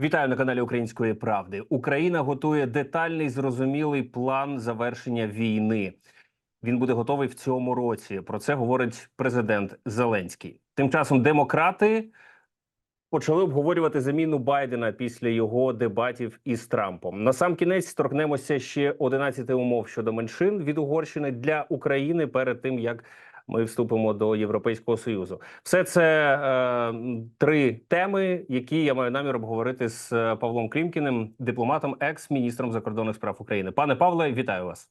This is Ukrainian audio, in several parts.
Вітаю на каналі Української Правди. Україна готує детальний зрозумілий план завершення війни. Він буде готовий в цьому році. Про це говорить президент Зеленський. Тим часом демократи почали обговорювати заміну Байдена після його дебатів із Трампом. На сам кінець торкнемося ще 11 умов щодо меншин від Угорщини для України перед тим як ми вступимо до Європейського союзу. Все це е, три теми, які я маю намір обговорити з е, Павлом Клімкіним, дипломатом, екс-міністром закордонних справ України. Пане Павле, вітаю вас.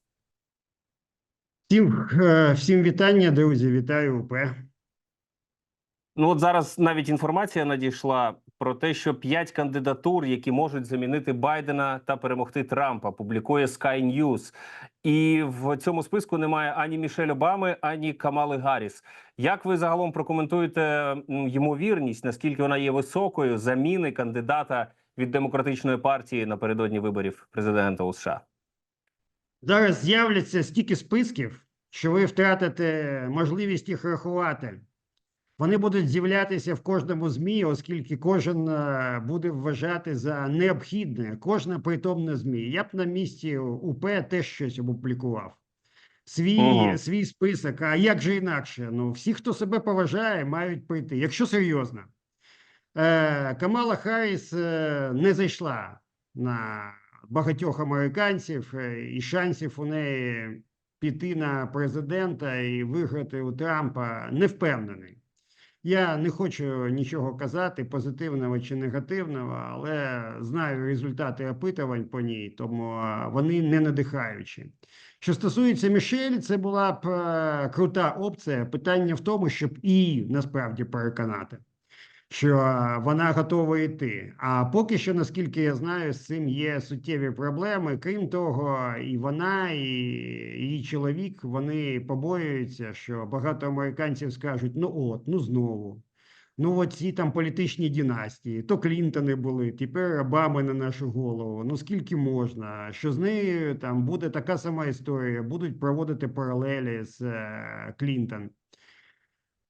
Всім, е, всім вітання, друзі. Вітаю УП. Ну от зараз навіть інформація надійшла про те, що п'ять кандидатур, які можуть замінити Байдена та перемогти Трампа, публікує Sky News. І в цьому списку немає ані Мішель Обами, ані Камали Гарріс. Як ви загалом прокоментуєте ймовірність, наскільки вона є високою заміни кандидата від демократичної партії напередодні виборів президента у США? Зараз з'являться стільки списків, що ви втратите можливість їх рахувати. Вони будуть з'являтися в кожному ЗМІ, оскільки кожен е, буде вважати за необхідне, кожне притомне ЗМІ. Я б на місці УП теж щось опублікував. Свій, Мгм. свій список. А як же інакше? Ну, всі, хто себе поважає, мають прийти. Якщо серйозно, е, Камала Харріс е, не зайшла на багатьох американців, е, і шансів у неї піти на президента і виграти у Трампа не впевнений. Я не хочу нічого казати, позитивного чи негативного, але знаю результати опитувань по ній, тому вони не надихаючі. Що стосується Мішель, це була б е, крута опція. Питання в тому, щоб її насправді переконати що е, вона готова йти. А поки що, наскільки я знаю, з цим є суттєві проблеми. Крім того, і вона, і її чоловік вони побоюються, що багато американців скажуть: ну от, ну знову. Ну, от ці там політичні династії, то Клінтони були, тепер Обами на нашу голову. Ну скільки можна? Що з нею там буде така сама історія, будуть проводити паралелі з е, Клінтон.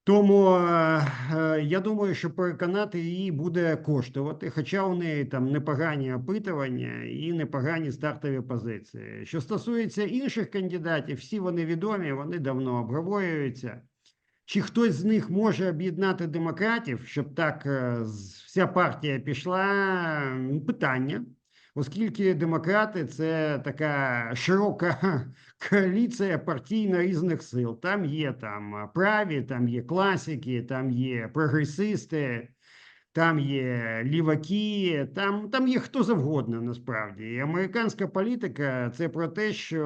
Тому е, е, я думаю, що переконати її буде коштувати, хоча у неї там непогані опитування і непогані стартові позиції. Що стосується інших кандидатів, всі вони відомі, вони давно обговорюються. Чи хтось з них може об'єднати демократів, щоб так е, вся партія пішла? Питання. Оскільки демократи це така широка коаліція партійно різних сил. Там є там е, праві, там є класики, там є прогресисти, там є ліваки, там, там є хто завгодно насправді. І американська політика це про те, що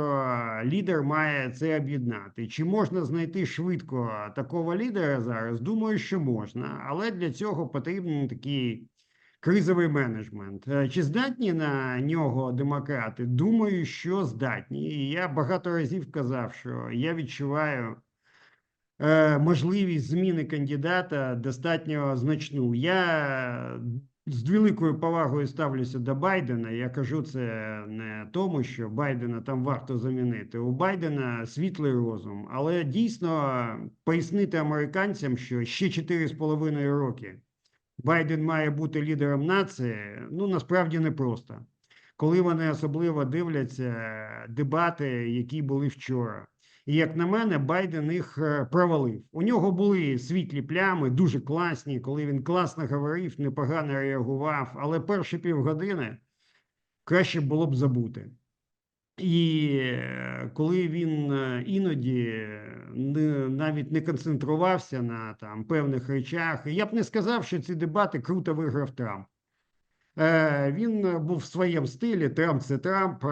лідер має це об'єднати. Чи можна знайти швидко такого лідера зараз? Думаю, що можна, але для цього потрібен такий кризовий менеджмент. Е, Чи здатні на нього демократи? Думаю, що здатні. І я багато разів казав, що я відчуваю е, можливість зміни кандидата достатньо значну. Я з великою повагою ставлюся до Байдена. Я кажу це не тому, що Байдена там варто замінити. У Байдена світлий розум, але дійсно пояснити американцям, що ще 4,5 роки. Байден має бути лідером нації, ну насправді непросто. Коли вони особливо дивляться дебати, які були вчора. І як на мене, Байден їх е, провалив. У нього були світлі плями, дуже класні, коли він класно говорив, непогано реагував, але перші півгодини краще було б забути. І е, коли він е, іноді е, не, навіть не концентрувався на там певних речах, я б не сказав, що ці дебати круто виграв Трамп. Е, Він був в своєму стилі. Трамп це Трамп.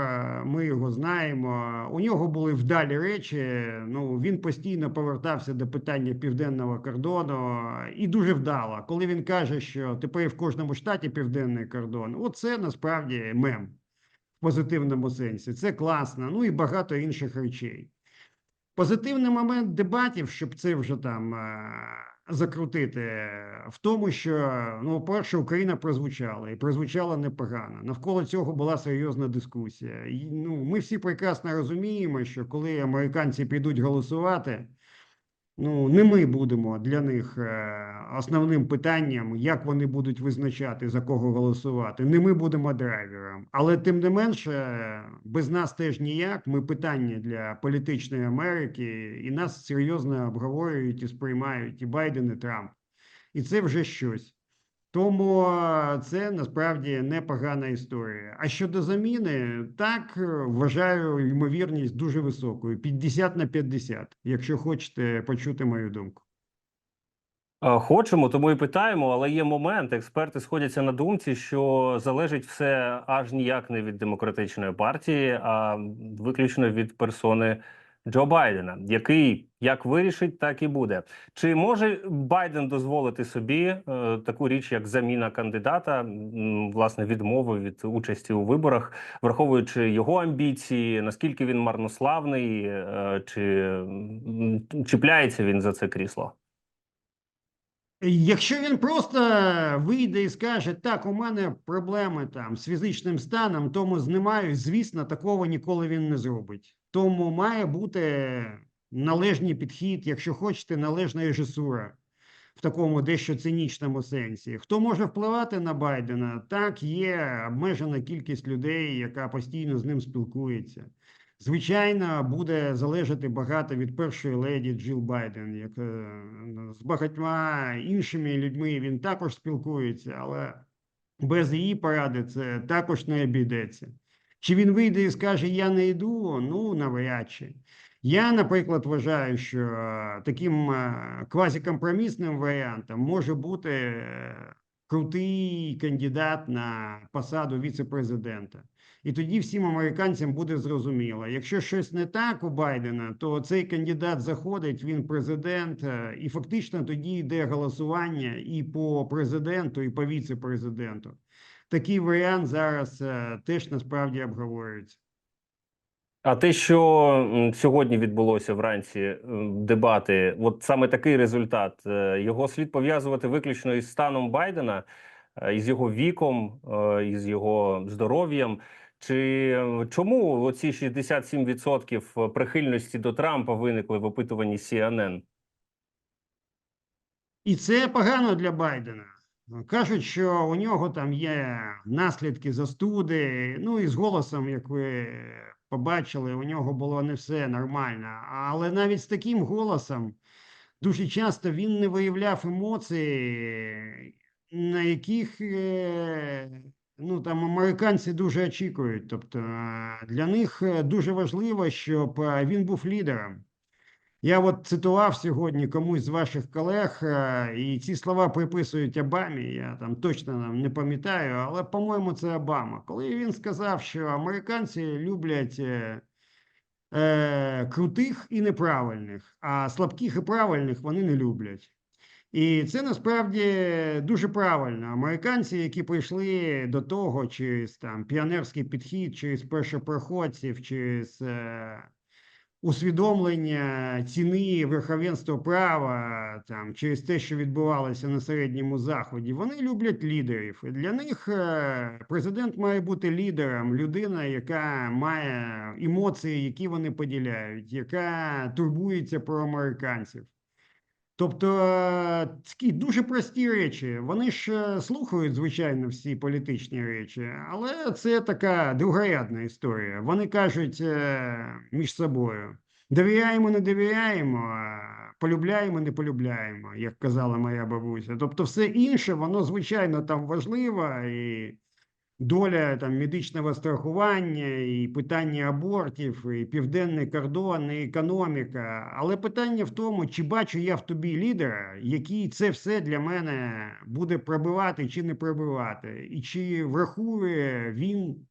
Ми його знаємо. У нього були вдалі речі. Ну він постійно повертався до питання південного кордону і дуже вдало. Коли він каже, що тепер в кожному штаті південний кордон, оце насправді мем позитивному сенсі. Це класно. Ну і багато інших речей. Позитивний момент дебатів, щоб це вже там е, закрутити, в тому, що ну, перше, Україна прозвучала і прозвучала непогано. Навколо цього була серйозна дискусія. І, ну, ми всі прекрасно розуміємо, що коли американці підуть голосувати, Ну, не ми будемо для них е, основним питанням, як вони будуть визначати, за кого голосувати. Не ми будемо драйвером. Але тим не менше, без нас теж ніяк. Ми питання для політичної Америки, і нас серйозно обговорюють і сприймають і Байден, і Трамп. І це вже щось. Тому це насправді непогана історія. А щодо заміни, так е, вважаю ймовірність дуже високою: 50 на 50, якщо хочете почути мою думку. Хочемо, тому і питаємо, але є момент. Експерти сходяться на думці, що залежить все аж ніяк не від демократичної партії, а виключно від персони Джо Байдена, який як вирішить, так і буде. Чи може Байден дозволити собі е, таку річ, як заміна кандидата, м, власне, відмови від участі у виборах, враховуючи його амбіції, наскільки він марнославний, е, чи м, чіпляється він за це крісло? Якщо він просто вийде і скаже, так, у мене проблеми там з фізичним станом, тому знімаю, звісно, такого ніколи він не зробить. Тому має бути належний підхід, якщо хочете, належна режисура в такому дещо цинічному сенсі. Хто може впливати на Байдена? Так, є обмежена кількість людей, яка постійно з ним спілкується. Звичайно, буде залежати багато від першої леді Джил Байден, як е, з багатьма іншими людьми він також спілкується, але без її поради це також не обійдеться. Чи він вийде і скаже Я не йду? Ну навряд чи. Я, наприклад, вважаю, що е, таким е, квазікомпромісним варіантом може бути е, крутий кандидат на посаду віце-президента. І тоді всім американцям буде зрозуміло, якщо щось не так у Байдена, то цей кандидат заходить, він президент, і фактично тоді йде голосування і по президенту, і по віце-президенту. Такий варіант зараз е, теж насправді обговорюється. А те, що сьогодні відбулося вранці дебати, от саме такий результат, е, його слід пов'язувати виключно із станом Байдена, е, із його віком, е, із його здоров'ям. Чи е, чому оці 67% прихильності до Трампа виникли в опитуванні CNN? І це погано для Байдена. Кажуть, що у нього там є наслідки застуди. Ну і з голосом, як ви побачили, у нього було не все нормально. Але навіть з таким голосом дуже часто він не виявляв емоції, на яких е, ну, там американці дуже очікують. Тобто е, для них е, дуже важливо, щоб він був лідером. Я от цитував сьогодні комусь з ваших колег, і ці слова приписують Обамі. Я там точно не пам'ятаю, але по-моєму це Обама. Коли він сказав, що американці люблять е, е, крутих і неправильних, а слабких і правильних вони не люблять. І це насправді дуже правильно. Американці, які прийшли до того через там піонерський підхід, через першопроходців, через е, усвідомлення ціни верховенства права, там через те, що відбувалося на середньому заході, вони люблять лідерів. Для них е, президент має бути лідером, людина, яка має емоції, які вони поділяють, яка турбується про американців. Тобто такі дуже прості речі. Вони ж е, слухають, звичайно, всі політичні речі, але це така другорядна історія. Вони кажуть е, між собою: довіряємо, не довіряємо, полюбляємо, не полюбляємо, як казала моя бабуся. Тобто, все інше, воно звичайно там важливо і. Доля там медичного страхування, і питання абортів, і південний кордон, і економіка. Але питання в тому, чи бачу я в тобі лідера, який це все для мене буде пробивати чи не пробивати, і чи врахує він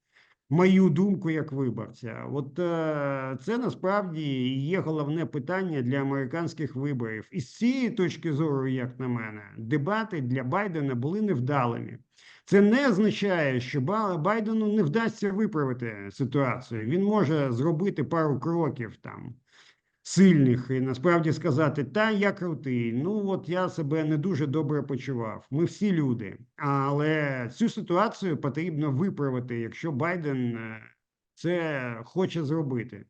мою думку як виборця. От е, це насправді є головне питання для американських виборів. І з цієї точки зору, як на мене, дебати для Байдена були невдалими. Це не означає, що Ба- Байдену не вдасться виправити ситуацію. Він може зробити пару кроків там сильних і насправді сказати: та я крутий. Ну от я себе не дуже добре почував. Ми всі люди. Але цю ситуацію потрібно виправити, якщо Байден е, це хоче зробити.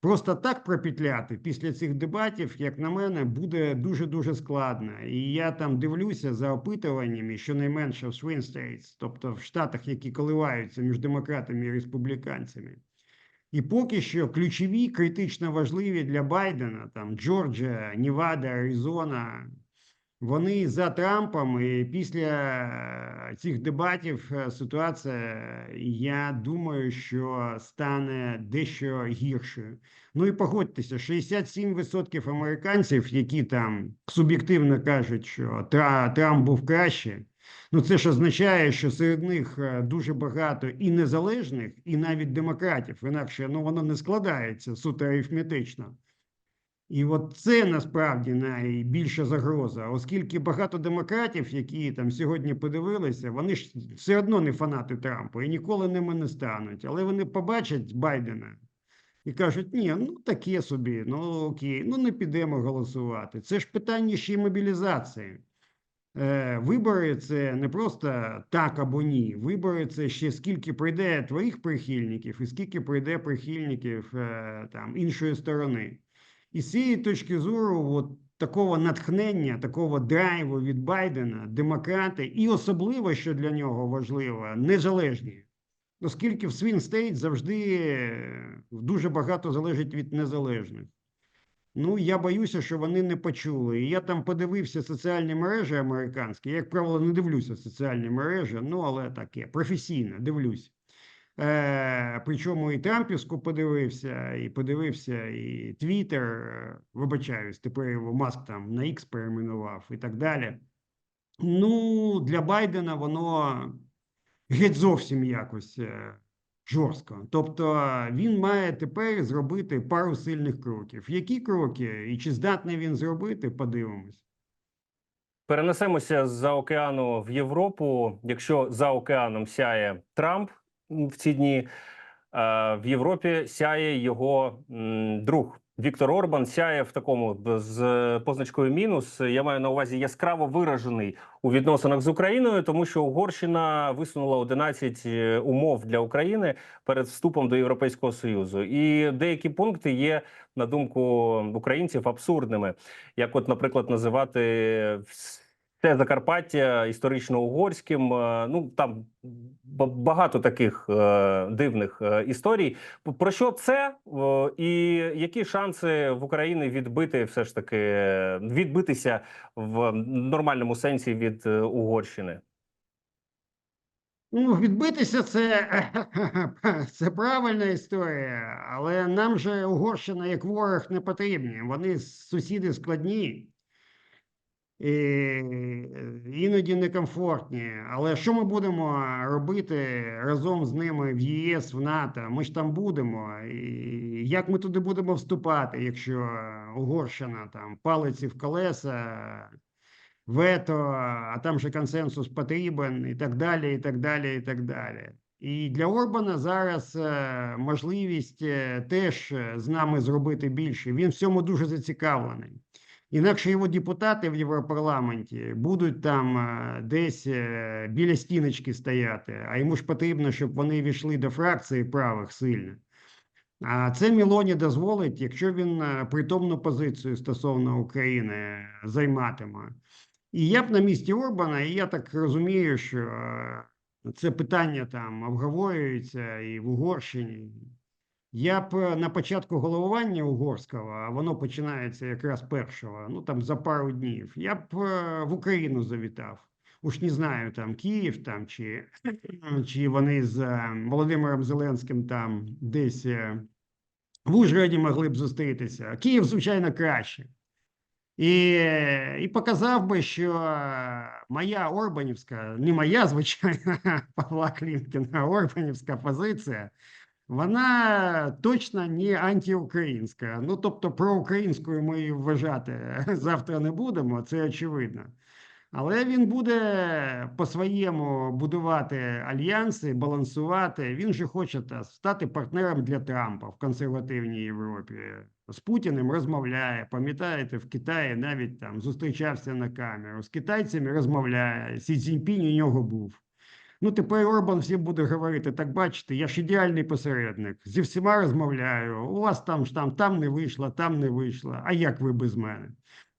Просто так пропетляти після цих дебатів, як на мене, буде дуже дуже складно. І я там дивлюся за опитуваннями, щонайменше в Swing States, тобто в штатах, які коливаються між демократами і республіканцями. І поки що ключові, критично важливі для Байдена, там Джорджія, Нівада, Аризона, вони за Трампом, і після е, цих дебатів е, ситуація, я думаю, що стане дещо гіршою. Ну і погодьтеся, 67% американців, які там суб'єктивно кажуть, що Тра- Трамп був краще. Ну це ж означає, що серед них е, дуже багато і незалежних, і навіть демократів. Інакше ну воно не складається суто арифметично. І от це насправді найбільша загроза, оскільки багато демократів, які там сьогодні подивилися, вони ж все одно не фанати Трампа і ніколи ними не стануть. Але вони побачать Байдена і кажуть: ні, ну таке собі, ну окей, ну не підемо голосувати. Це ж питання ще й мобілізації. Е, Вибори це не просто так або ні. Вибори це ще скільки прийде твоїх прихильників, і скільки прийде прихильників е, там іншої сторони. І з цієї точки зору, от такого натхнення, такого драйву від Байдена, демократи, і особливо, що для нього важливо, незалежні. Оскільки в Swing State завжди е, дуже багато залежить від незалежних. Ну, я боюся, що вони не почули. І я там подивився соціальні мережі американські. Я, як правило, не дивлюся соціальні мережі, ну але таке, професійно дивлюсь. Е, причому і Трампівську подивився, і подивився, і Твіттер, е, вибачаюсь, тепер його Маск там на X перейменував і так далі. Ну, для Байдена воно геть зовсім якось е, жорстко. Тобто він має тепер зробити пару сильних кроків. Які кроки і чи здатний він зробити, подивимось. Перенесемося з-за океану в Європу. Якщо за океаном сяє Трамп в ці дні, е, в Європі сяє його друг Віктор Орбан. Сяє в такому з позначкою мінус. Я маю на увазі яскраво виражений у відносинах з Україною, тому що Угорщина висунула 11 е, умов для України перед вступом до Європейського союзу, і деякі пункти є на думку українців абсурдними як, от, наприклад, називати все Закарпаття історично угорським. е, Ну там багато таких е, дивних е, історій. Про що це і які шанси в Україні відбити все ж таки відбитися в нормальному сенсі від Угорщини? Ну, відбитися це, це правильна історія, але нам же Угорщина як ворог не потрібні. Вони сусіди складні. І іноді некомфортні. Але що ми будемо робити разом з ними в ЄС, в НАТО? Ми ж там будемо. І як ми туди будемо вступати, якщо Угорщина там палиці в колеса, вето, а там же консенсус потрібен, і так далі, і так далі, і так далі. І для Орбана зараз е, можливість е, теж е, з нами зробити більше. Він в цьому дуже зацікавлений. Інакше його депутати в Європарламенті будуть там е, десь е, біля стіночки стояти, а йому ж потрібно, щоб вони війшли до фракції правих сильно. А це Мілоні дозволить, якщо він е, притомну позицію стосовно України займатиме. І я б на місці Орбана, і я так розумію, що це питання там обговорюється і в Угорщині. Я б е, на початку головування угорського, а воно починається якраз першого, ну там за пару днів, я б е, в Україну завітав. Уж не знаю, там Київ там чи, чи вони з е, Володимиром Зеленським там десь в Ужгороді могли б зустрітися. Київ, звичайно, краще. І, і показав би, що моя Орбанівська, не моя, звичайно, Павла Клімкіна, а Орбанівська позиція, вона точно не антиукраїнська. Ну, тобто, проукраїнською ми її вважати завтра не будемо, це очевидно. Але він буде по-своєму будувати альянси, балансувати. Він же хоче та, стати партнером для Трампа в консервативній Європі. З Путіним розмовляє. Пам'ятаєте, в Китаї навіть там зустрічався на камеру. З китайцями розмовляє. Сі Цзіньпінь у нього був. Ну, тепер Орбан всім буде говорити: так бачите, я ж ідеальний посередник. Зі всіма розмовляю. У вас там там, там не вийшло, там не вийшло. А як ви без мене?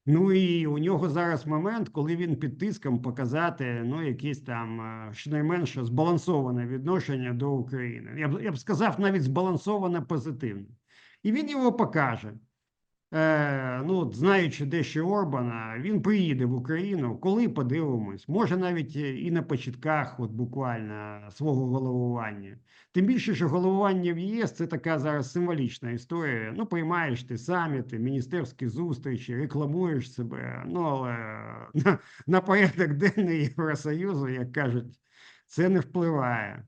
Ну і у нього зараз момент, коли він під тиском показати ну, якесь там е, щонайменше збалансоване відношення до України. Я б, я б сказав, навіть збалансоване позитивне. І він його покаже. Е, ну, знаючи дещо Орбана, він приїде в Україну, коли подивимось, може навіть е, і на початках, от буквально свого головування. Тим більше, що головування в ЄС це така зараз символічна історія. Ну, приймаєш ти саміти, міністерські зустрічі, рекламуєш себе. Ну, але на, на порядок денний Євросоюзу, як кажуть, це не впливає.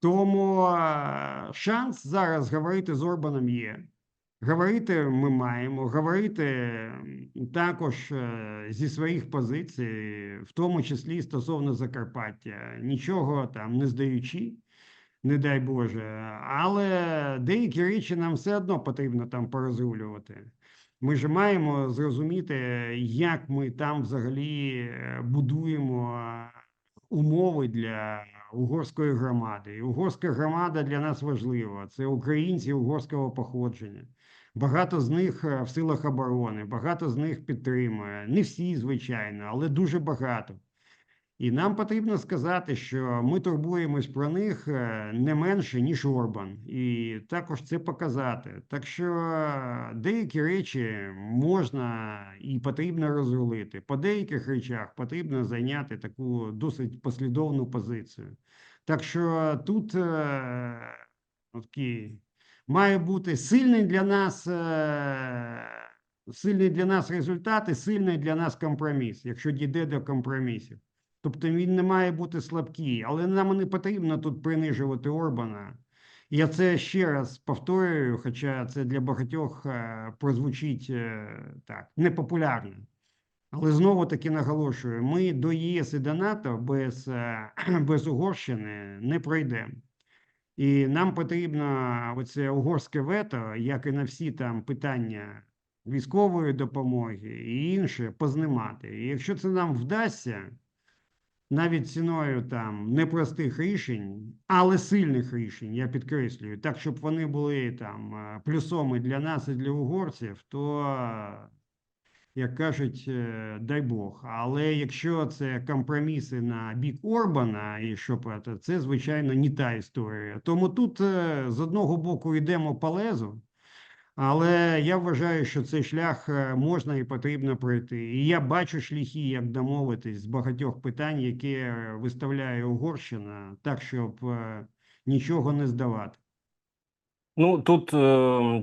Тому е, шанс зараз говорити з Орбаном є. Говорити ми маємо, говорити також е, зі своїх позицій, в тому числі стосовно Закарпаття, нічого там не здаючи, не дай Боже, але деякі речі нам все одно потрібно там порозрулювати. Ми ж маємо зрозуміти, як ми там взагалі е, будуємо умови для угорської громади. І угорська громада для нас важлива. Це українці угорського походження. Багато з них е, в силах оборони, багато з них підтримує. Не всі, звичайно, але дуже багато. І нам потрібно сказати, що ми турбуємось про них е, не менше, ніж Орбан, і також це показати. Так що е, деякі речі можна і потрібно розрулити. По деяких речах потрібно зайняти таку досить послідовну позицію. Так що тут такі має бути сильний для нас, е, сильний для нас результат і сильний для нас компроміс, якщо дійде до компромісів. Тобто він не має бути слабкий, але нам не потрібно тут принижувати Орбана. Я це ще раз повторюю, хоча це для багатьох е, прозвучить е, так непопулярно. Але знову таки наголошую: ми до ЄС і до НАТО без, без Угорщини не пройдемо. І нам потрібно оце угорське вето, як і на всі там питання військової допомоги і інше, познімати. І якщо це нам вдасться, навіть ціною там непростих рішень, але сильних рішень, я підкреслюю, так, щоб вони були там е, плюсом і для нас, і для угорців, то, як кажуть, е, дай Бог. Але якщо це компроміси на бік Орбана, і про це, звичайно не та історія. Тому тут е, з одного боку йдемо по лезу. Але я вважаю, що цей шлях е, можна і потрібно пройти. І я бачу шляхи, як домовитись з багатьох питань, які виставляє Угорщина, так щоб нічого не здавати. Ну тут, е,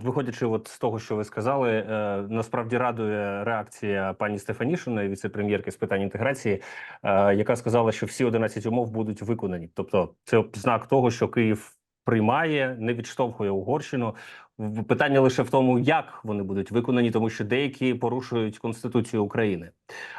виходячи от з того, що ви сказали, е, насправді радує реакція пані Стефанішиної, віце-прем'єрки з питань інтеграції, е, яка сказала, що всі 11 умов будуть виконані. Тобто, це знак того, що Київ приймає, не відштовхує Угорщину. Питання лише в тому, як вони будуть виконані, тому що деякі порушують Конституцію України.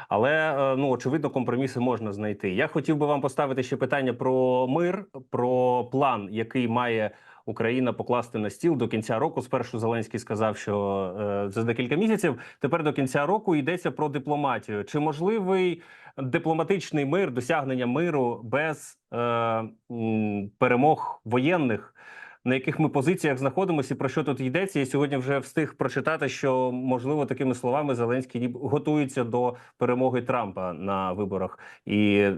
Але е, ну очевидно, компроміси можна знайти. Я хотів би вам поставити ще питання про мир, про план, який має Україна покласти на стіл до кінця року. Спершу Зеленський сказав, що е, за декілька місяців. Тепер до кінця року йдеться про дипломатію. Чи можливий дипломатичний мир, досягнення миру без е, перемог воєнних? На яких ми позиціях знаходимося, і про що тут йдеться? Я сьогодні вже встиг прочитати, що можливо такими словами Зеленський готується до перемоги Трампа на виборах, і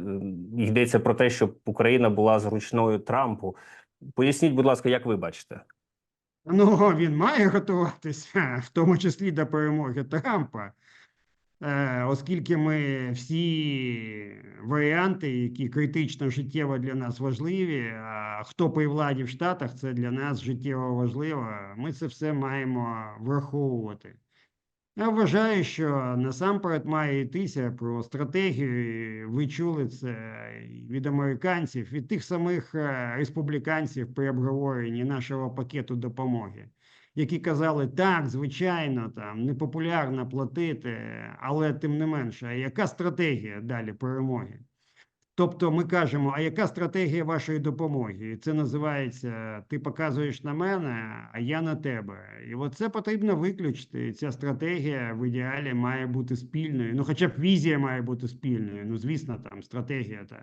йдеться про те, щоб Україна була зручною Трампу. Поясніть, будь ласка, як ви бачите? Ну, він має готуватися, в тому числі до перемоги Трампа, е, оскільки ми всі варіанти, які критично життєво для нас важливі, а хто при владі в Штатах, це для нас життєво важливо, ми це все маємо враховувати. Я вважаю, що насамперед має йтися про стратегію. Ви чули це від американців, від тих самих е, республіканців при обговоренні нашого пакету допомоги, які казали, так, звичайно, там непопулярно платити, але тим не менше, яка стратегія далі перемоги? Тобто ми кажемо, а яка стратегія вашої допомоги? І це називається Ти показуєш на мене, а я на тебе. І от це потрібно виключити. І ця стратегія в ідеалі має бути спільною. Ну, хоча б візія має бути спільною. Ну, звісно, там стратегія та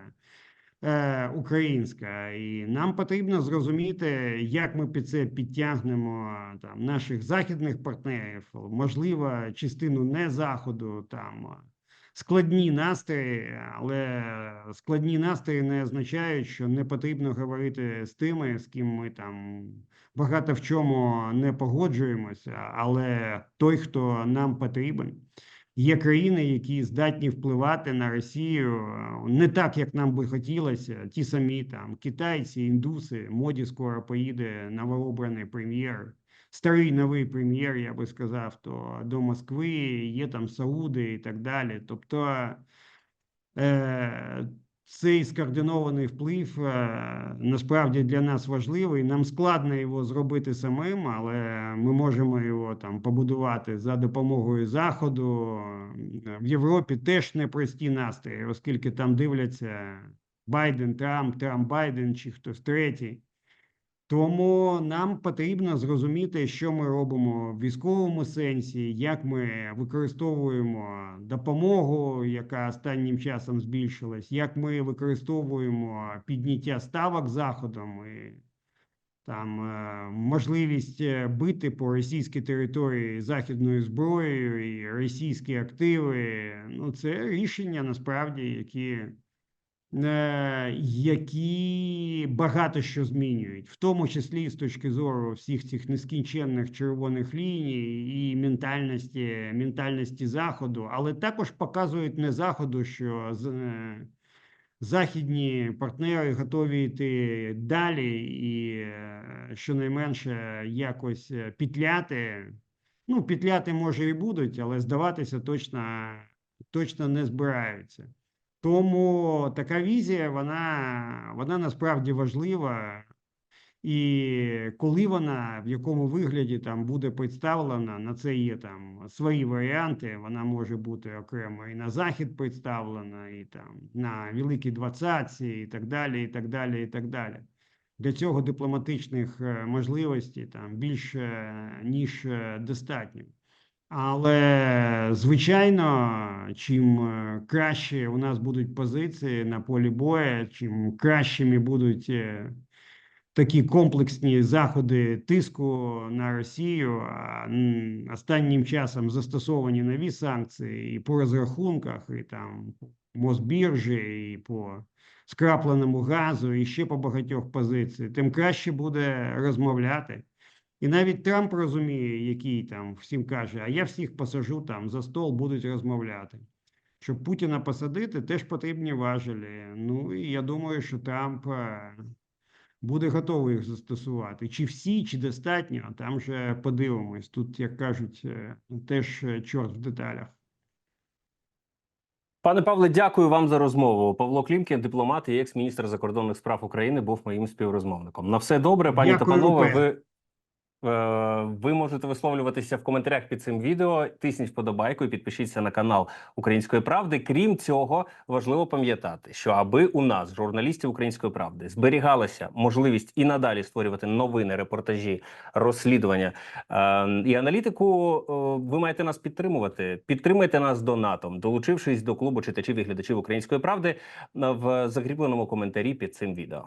е, українська, і нам потрібно зрозуміти, як ми під це підтягнемо там наших західних партнерів, можливо, частину не заходу там. Складні настрої, але складні настрої не означають, що не потрібно говорити з тими, з ким ми там багато в чому не погоджуємося. Але той, хто нам потрібен, є країни, які здатні впливати на Росію е, не так, як нам би хотілося. Ті самі там китайці, індуси, моді скоро поїде новообраний прем'єр. Старий новий прем'єр, я би сказав, то до Москви є там Сауди і так далі. Тобто е, цей скоординований вплив е, насправді для нас важливий. Нам складно його зробити самим, але ми можемо його там побудувати за допомогою Заходу. В Європі теж непрості настрої, оскільки там дивляться Байден, Трамп, Трамп, Байден чи хтось третій. Тому нам потрібно зрозуміти, що ми робимо в військовому сенсі, як ми використовуємо допомогу, яка останнім часом збільшилась, як ми використовуємо підняття ставок заходом і там е, можливість е, бити по російській території західною зброєю і російські активи. Ну, це рішення насправді, які які багато що змінюють, в тому числі з точки зору всіх цих нескінченних червоних ліній і ментальності, ментальності заходу, але також показують не заходу, що е, західні партнери готові йти далі, і е, щонайменше якось е, пітляти. Ну, пітляти може і будуть, але здаватися точно, точно не збираються. Тому така візія, вона, вона насправді важлива. І коли вона в якому вигляді там буде представлена, на це є там свої варіанти. Вона може бути окремо і на захід представлена, і там на Великій Двадцятці, і так далі, і так далі, і так далі. Для цього дипломатичних е, можливостей там більше ніж е, достатньо. Але звичайно, чим е, краще у нас будуть позиції на полі бою, чим кращими будуть е, такі комплексні заходи тиску на Росію, а останнім часом застосовані нові санкції і по розрахунках, і там Мосбіржі, і по скрапленому газу, і ще по багатьох позицій, тим краще буде розмовляти. І навіть Трамп розуміє, який там всім каже, а я всіх посажу там за стол, будуть розмовляти. Щоб Путіна посадити, теж потрібні важелі. Ну і я думаю, що Трамп е, буде готовий їх застосувати. Чи всі, чи достатньо, там же подивимось. Тут, як кажуть, е, теж е, чорт в деталях. Пане Павле, дякую вам за розмову. Павло Клімкін, дипломат і екс-міністр закордонних справ України, був моїм співрозмовником. На все добре, пані та панове. Ви, ви можете висловлюватися в коментарях під цим відео. Тисніть вподобайку і підпишіться на канал Української правди. Крім цього, важливо пам'ятати, що аби у нас, журналістів Української правди, зберігалася можливість і надалі створювати новини, репортажі, розслідування е, і аналітику, е, ви маєте нас підтримувати. Підтримайте нас донатом, долучившись до клубу читачів і глядачів Української правди е, в закріпленому коментарі під цим відео.